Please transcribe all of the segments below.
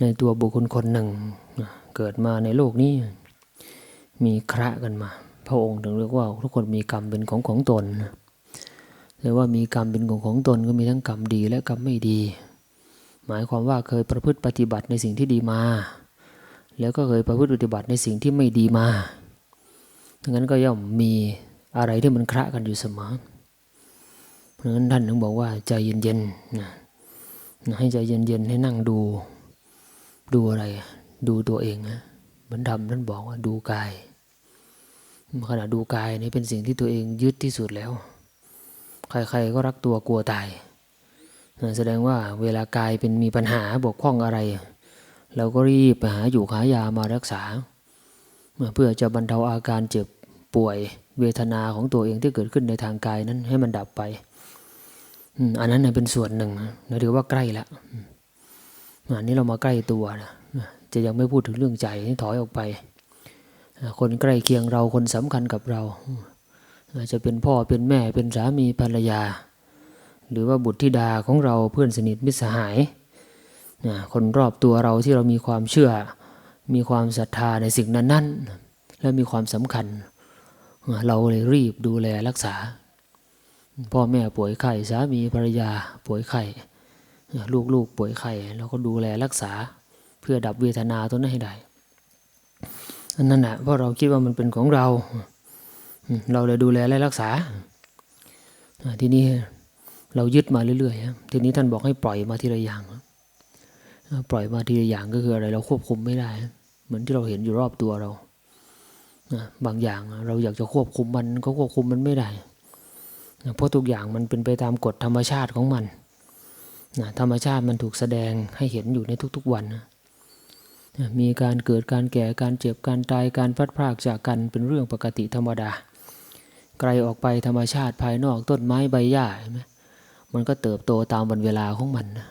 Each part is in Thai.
ในตัวบุคคลคนหนึ่ง เกิดมาในโลกนี้ มีคระกันมา พระองค์ถึงเรียกว่าทุกคนมีกรรมเป็นของของตนแต่ว่ามีกรรมเป็นของของตนก็มีทั้งกรรมดีและกรรมไม่ดี หมายความว่าเคยประพฤติปฏิบัติในสิ่งที่ดีมา แล้วก็เคยประพฤติปฏิบัติในสิ่งที่ไม่ดีมาดังนั้นก็ย่อมมีอะไรที่มันคระกันอยู่เสมอเพราะฉะนั้นท่านถึงบอกว่าใจเย็นๆนะให้ใจเย็นๆให้นั่งดู ดูอะไร ดูตัวเองนะเหมือนธรรมท่านบอกว่าดูกายขณะดูกายนี่เป็นสิ่งที่ตัวเองยึดที่สุดแล้ว ใครๆก็รักตัวกลัวตาย แสดงว่าเวลากายเป็นมีปัญหาบกพร่องอะไร เราก็รีบไปหาอยู่ขายามารักษา เพื่อจะบรรเทาอาการเจ็บป่วยเวทนาของตัวเองที่เกิดขึ้นในทางกายนั้นให้มันดับไป อันนั้นเป็นส่วนหนึ่งนะถือว่าใกล้แล้ว อันนี้เรามาใกล้ตัวนะจะยังไม่พูดถึงเรื่องใจที่ถอยออกไป คนใกล้เคียงเราคนสำคัญกับเราอาจจะเป็นพ่อเป็นแม่เป็นสามีภรรยา หรือว่าบุตรธิดาของเราเพื่อนสนิทมิตรสหาย คนรอบตัวเราที่เรามีความเชื่อ มีความศรัทธาในสิ่งนั้นๆ และมีความสำคัญ เราเลยรีบดูแลรักษา พ่อแม่ป่วยไข้สามีภรรยาป่วยไข้ ลูกๆป่วยไข้เราก็ดูแลรักษาเพื่อดับเวทนาตัวนั้นให้ได้อันนั้นแหะเพราะเราคิดว่ามันเป็นของเรา เราเลยดูแลและรักษา ทีนี้เรายึดมาเรื่อยๆทีนี้ท่านบอกให้ปล่อยมาทีละอย่าง ปล่อยมาทีละอย่างก็คืออะไรเราควบคุมไม่ได้ เหมือนที่เราเห็นอยู่รอบตัวเรา บางอย่างเราอยากจะควบคุมมันก็ควบคุมมันไม่ได้ เพราะทุกอย่างมันเป็นไปตามกฎธรรมชาติของมัน ธรรมชาติมันถูกแสดงให้เห็นอยู่ในทุกๆวันมีการเกิดการแก่การเจ็บการตายการพัดพรากจากกันเป็นเรื่องปกติธรรมดา ไกลออกไปธรรมชาติภายนอกต้นไม้ใบหญ้าไหมมันก็เติบโตตามวันเวลาของมันนะ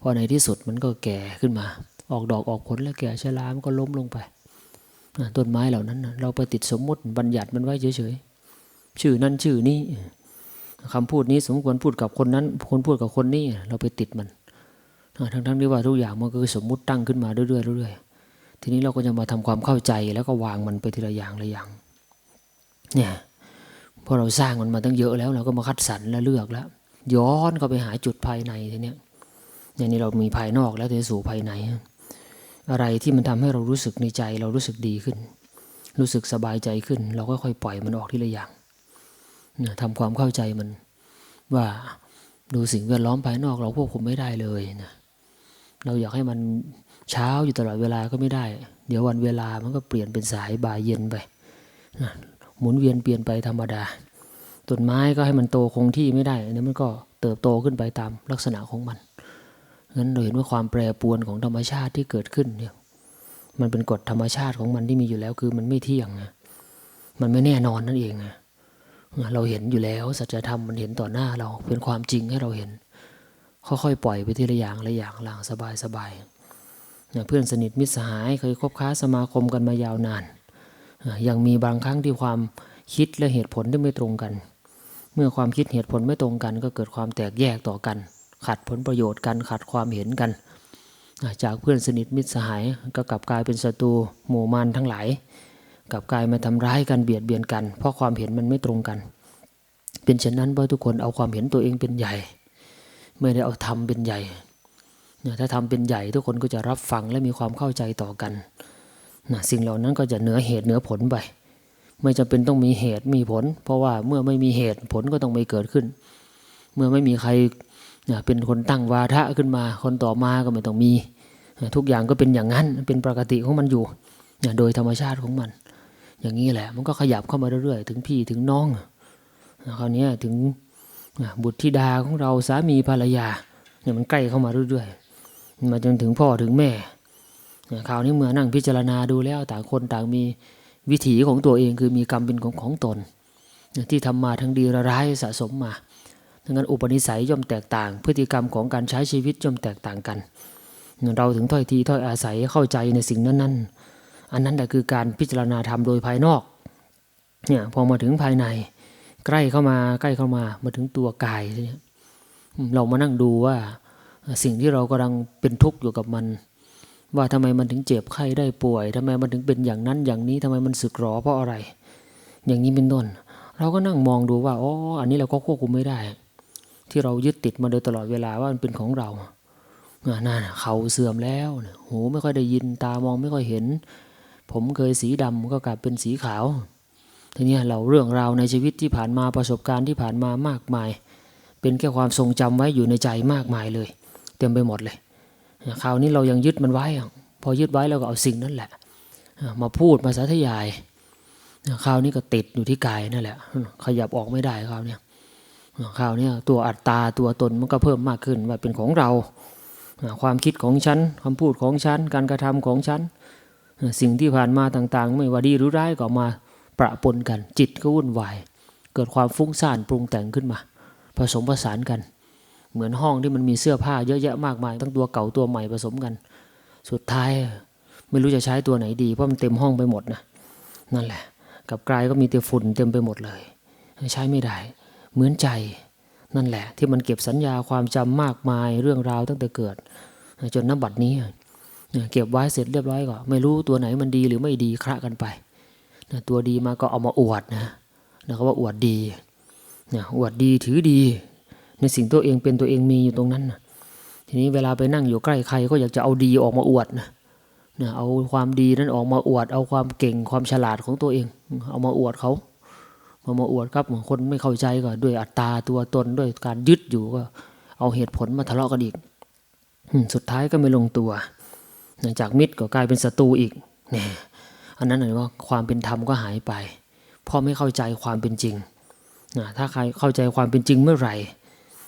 พอในที่สุดมันก็แก่ขึ้นมา ออกดอกออกผลแล้วแก่ชรามันก็ล้มลงไปต้นไม้เหล่านั้น เราไปติดสมมติบัญญัติมันไว้เฉยๆชื่อนั้นชื่อนี้ คำพูดนี้สมควรพูดกับคนนั้นคนพูดกับคนนี้เราไปติดมันทั้งๆที่ว่าทุกอย่างมันก็คือสมมุติตั้งขึ้นมาเรื่อยๆเรื่อยๆทีนี้เราก็จะมาทำความเข้าใจแล้วก็วางมันไปทีละอย่างละอย่าง เนี่ยพอเราสร้างมันมาตั้งเยอะแล้ว เราก็มาคัดสรรและเลือกแล้ว ย้อนเข้าไปหาจุดภายในทีเนี้ยอย่างนี้เรามีภายนอกแล้วจะสู่ภายใน อะไรที่มันทำให้เรารู้สึกในใจ เรารู้สึกดีขึ้น รู้สึกสบายใจขึ้น เราก็ค่อยปล่อยมันออกทีละอย่าง ทำความเข้าใจมันว่าดูสิ่งแวดล้อมภายนอกเราควบคุมไม่ได้เลยนะเราอยากให้มันเช้าอยู่ตลอดเวลาก็ไม่ได้ เดี๋ยววันเวลามันก็เปลี่ยนเป็นสายบ่ายเย็นไปนะหมุนเวียนเปลี่ยนไปธรรมดา ต้นไม้ก็ให้มันโตคงที่ไม่ได้นี่มันก็เติบโตขึ้นไปตามลักษณะของมันงั้นเราเห็นว่าความแปรปรวนของธรรมชาติที่เกิดขึ้นเนี่ยมันเป็นกฎธรรมชาติของมันที่มีอยู่แล้วคือมันไม่เที่ยงนะมันไม่แน่นอนนั่นเองนะ เราเห็นอยู่แล้วสัจธรรมมันเห็นต่อหน้าเราเป็นความจริงให้เราเห็น ค่อยๆปล่อยไปทีละอย่างละอย่างหลังสบายๆเพื่อนสนิทมิตรสหายเคยคบค้าสมาคมกันมายาวนานยังมีบางครั้งที่ความคิดและเหตุผลที่ไม่ตรงกัน เมื่อความคิดเหตุผลไม่ตรงกัน ก็เกิดความแตกแยกต่อกัน ขัดผลประโยชน์กันขัดความเห็นกัน จากเพื่อนสนิทมิตรสหายก็กลับกลายเป็นศัตรูหมู่มารทั้งหลาย กับกายมาทำร้ายกันเบียดเบียนกัน เพราะความเห็นมันไม่ตรงกัน เป็นเช่นนั้นเพราะทุกคนเอาความเห็นตัวเองเป็นใหญ่ ไม่ได้เอาธรรมเป็นใหญ่ถ้าทำเป็นใหญ่ทุกคนก็จะรับฟังและมีความเข้าใจต่อกันนะสิ่งเหล่านั้นก็จะเหนือเหตุเหนือผลไป ไม่จำเป็นต้องมีเหตุมีผล เพราะว่าเมื่อไม่มีเหตุผลก็ต้องไม่เกิดขึ้น เมื่อไม่มีใครเป็นคนตั้งวาทะขึ้นมา คนต่อมาก็ไม่ต้องมีทุกอย่างก็เป็นอย่างนั้นเป็นปกติของมันอยู่โดยธรรมชาติของมัน อย่างนี้แหละ มันก็ขยับเข้ามาเรื่อยๆ ถึงพี่ถึงน้องคราวนี้ถึงบุตรธิดาของเราสามีภรรยาเนี่ยมันใกล้เข้ามาเรื่อยๆมาจนถึงพ่อถึงแม่คราวนี้เมื่อนั่งพิจารณาดูแล้วต่างคนต่างมีวิถีของตัวเองคือมีกรรมเป็นของของตน ที่ทำมาทั้งดีร้ายสะสมมาดังนั้นอุปนิสัยย่อมแตกต่าง พฤติกรรมของการใช้ชีวิตย่อมแตกต่างกัน เราถึงถ้อยทีถ้อยอาศัยเข้าใจในสิ่งนั้นๆ อันนั้นแหละคือการพิจารณาธรรมโดยภายนอกเนี่ยพอมาถึงภายใน ใกล้เข้ามาใกล้เข้ามามาถึงตัวกายเนี่ยเรามานั่งดูว่าสิ่งที่เรากำลังเป็นทุกข์อยู่กับมัน ว่าทำไมมันถึงเจ็บไข้ได้ป่วยทำไมมันถึงเป็นอย่างนั้นอย่างนี้ทำไมมันสึกหรอเพราะอะไร อย่างนี้เป็นต้น เราก็นั่งมองดูว่าอ๋ออันนี้เราก็ควบคุมไม่ได้ ที่เรายึดติดมาโดยตลอดเวลาว่ามันเป็นของเราอ่านั่นเขาเสื่อมแล้วหูไม่ค่อยได้ยินตามองไม่ค่อยเห็น ผมเคยสีดำก็กลายเป็นสีขาวทีนี้เราเรื่องราวในชีวิตที่ผ่านมาประสบการณ์ที่ผ่านมามากมาย เป็นแค่ความทรงจำไว้อยู่ในใจมากมายเลย เต็มไปหมดเลยคราวนี้เรายังยึดมันไว้ พอยึดไว้เราก็เอาสิ่งนั้นแหละ มาพูดมาสาธยายคราวนี้ก็ติดอยู่ที่กายนั่นแหละ ขยับออกไม่ได้คราวนี้คราวนี้ตัวอัตตาตัวตนมันก็เพิ่มมากขึ้นว่าเป็นของเรา ความคิดของฉันคำพูดของฉัน การกระทำของฉัน สิ่งที่ผ่านมาต่างๆ ไม่ว่าดีหรือร้ายก็มาประปนกัน จิตก็วุ่นวาย เกิดความฟุ้งซ่านปรุงแต่งขึ้นมา ผสมผสานกัน เหมือนห้องที่มันมีเสื้อผ้าเยอะแยะมากมาย ทั้งตัวเก่าตัวใหม่ผสมกัน สุดท้ายไม่รู้จะใช้ตัวไหนดีเพราะมันเต็มห้องไปหมดนะนั่นแหละ กับกายก็มีแต่ฝุ่นเต็มไปหมดเลย ใช้ไม่ได้ เหมือนใจ นั่นแหละ ที่มันเก็บสัญญาความจำมากมายเรื่องราวตั้งแต่เกิด จนนบัดนี้ เก็บไว้เสร็จเรียบร้อยก็ไม่รู้ตัวไหนมันดีหรือไม่ดีคละกันไปนะตัวดีมาก็เอามาอวดนะนะเขาว่าอวดดีนะอวดดีถือดี ในสิ่งตัวเองเป็นตัวเองมีอยู่ตรงนั้นนะทีนี้เวลาไปนั่งอยู่ใกล้ใครก็อยากจะเอาดีออกมาอวดนะนะเอาความดีนั้นออกมาอวด เอาความเก่งความฉลาดของตัวเอง เอามาอวดเขาเอามาอวดครับคนไม่เข้าใจก็ด้วยอัตตาตัวตนด้วยการยึดอยู่ก็ เอาเหตุผลมาทะเลาะกันอีกสุดท้ายก็ไม่ลงตัว จากมิตรก็กลายเป็นศัตรูอีกเนี่ยอันนั้นหมายว่าความเป็นธรรมก็หายไป เพราะไม่เข้าใจความเป็นจริงนะถ้าใครเข้าใจความเป็นจริงเมื่อไหร่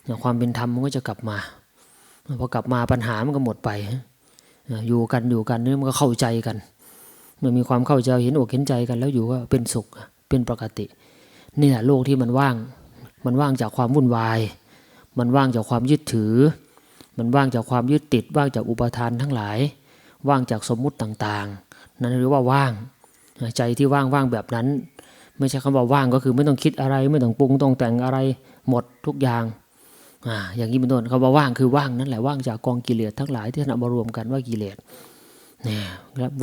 นะความเป็นธรรมมันก็จะกลับมาพอกลับมาปัญหามันก็หมดไปนะอยู่กันอยู่กันนี่มันก็เข้าใจกันมื่อมีความเข้าใจเห็นอกเห็นใจกันแล้วอยู่ก็เป็นสุขเป็นปกตินี่แหละโลกที่มันว่าง มันว่างจากความวุ่นวาย มันว่างจากความยึดถือ มันว่างจากความยึดติดว่างจากอุปทานทั้งหลาย ว่างจากสมมุติต่างๆ นั่นเรียกว่าว่าง ใจที่ว่างว่างแบบนั้น ไม่ใช่คำว่าว่างก็คือไม่ต้องคิดอะไร ไม่ต้องปรุงต้องแต่งอะไรหมดทุกอย่างอ่าอย่างนี้เป็นต้นคำว่าว่างคือว่างนั่นแหละว่างจากกองกิเลสทั้งหลายที่นเอามารวมกันว่ากิเลสเนี่ย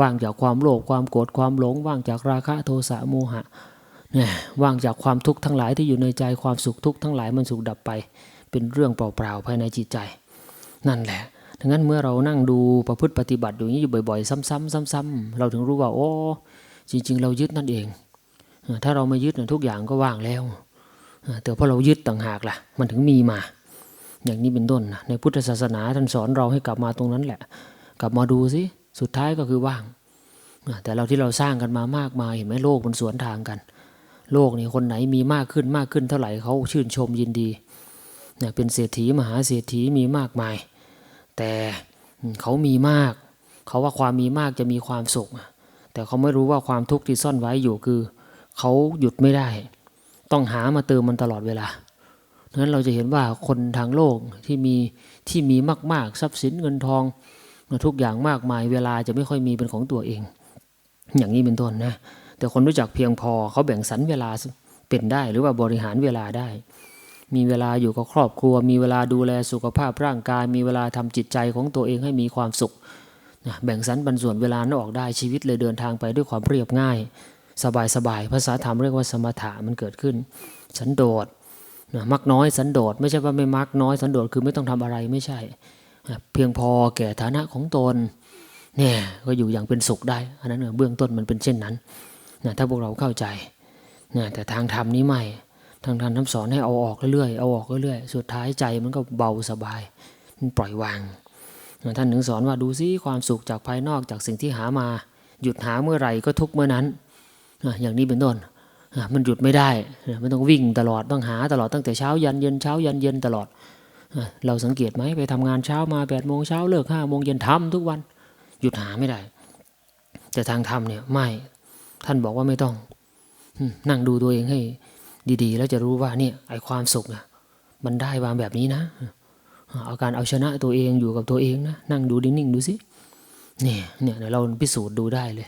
ว่างจากความโลภความโกรธความหลง ว่างจากราคะโทสะโมหะเนี่ยว่างจากความทุกข์ทั้งหลายที่อยู่ในใจความสุขทุกข์ทั้งหลายมันสุขดับไป เป็นเรื่องเปล่าๆภายในจิตใจ นั่นแหละ ดังนั้นเมื่อเรานั่งดูประพฤติปฏิบัติอยู่นี้อยู่บ่อยๆ ซ้ำๆซ้ำๆเราถึงรู้ว่า โอ้จริง ๆ เรายึดนั่นเอง ถ้าเราไม่ยึดทุกอย่างก็ว่างแล้ว แต่พอเรายึดต่างหากล่ะ มันถึงมีมา อย่างนี้เป็นต้นในพุทธศาสนาท่านสอนเราให้กลับมาตรงนั้นแหละ กลับมาดูสิสุดท้ายก็คือว่าง แต่เราที่เราสร้างกันมามากมายเห็นไหมโลกมันสวนทางกัน โลกนี่คนไหนมีมากขึ้นมากขึ้นเท่าไหร่เขาชื่นชมยินดีเป็นเศรษฐีมหาเศรษฐีมีมากมาย แต่เขามีมาก เขาว่าความมีมากจะมีความสุข แต่เขาไม่รู้ว่าความทุกข์ที่ซ่อนไว้อยู่คือ เขาหยุดไม่ได้ ต้องหามาเติมมันตลอดเวลาดังนั้นเราจะเห็นว่าคนทางโลกที่มีที่มีมากๆ ทรัพย์สินเงินทองทุกอย่างมากมายเวลาจะไม่ค่อยมีเป็นของตัวเอง อย่างนี้เป็นต้นนะแต่คนรู้จักเพียงพอเขาแบ่งสรรเวลาเป็นได้ หรือว่าบริหารเวลาได้ มีเวลาอยู่กับครอบครัว มีเวลาดูแลสุขภาพร่างกาย มีเวลาทำจิตใจของตัวเองให้มีความสุขนะแบ่งสรรปันส่วนเวลานออกได้ชีวิตเลยเดินทางไปด้วยความเรียบง่าย สบายสบายภาษาธรรมเรียกว่าสมถะมันเกิดขึ้น สันโดษนะมักน้อยสันโดษไม่ใช่ว่าไม่มักน้อยสันโดษคือไม่ต้องทำอะไรไม่ใช่นะเพียงพอแก่ฐานะของตนเนี่ยก็อยู่อย่างเป็นสุขได้อันนั้นเบื้องต้นมันเป็นเช่นนั้นนะถ้าพวกเราเข้าใจนะแต่ทางธรรมนี้ไม่ ทางท่านท่านสอนให้เอาออกเรื่อยๆเอาออกเรื่อยๆสุดท้ายใจมันก็เบาสบาย มันปล่อยวาง ท่านถึงสอนว่าดูซิความสุขจากภายนอกจากสิ่งที่หามา หยุดหาเมื่อไหร่ก็ทุกเมื่อนั้น อย่างนี้เป็นต้นมันหยุดไม่ได้ มันต้องวิ่งตลอดต้องหาตลอดตั้งแต่เช้ายันเย็นเช้ายันเย็นตลอด เราสังเกตไหมไปทำงานเช้ามาแปดโมงเช้าเลิกห้าโมงเย็นทำทุกวันหยุดหาไม่ได้ แต่ทางธรรมเนี่ยไม่ท่านบอกว่าไม่ต้องนั่งดูตัวเองให้ ดีๆ แล้วจะรู้ว่าเนี่ยไอความสุขอะมันได้วางแบบนี้นะ เอาการเอาชนะตัวเองอยู่กับตัวเองนะ นั่งดูนิ่งๆดูสิเนี่ยเนี่ยเดี๋ยวเราพิสูจน์ดูได้เลย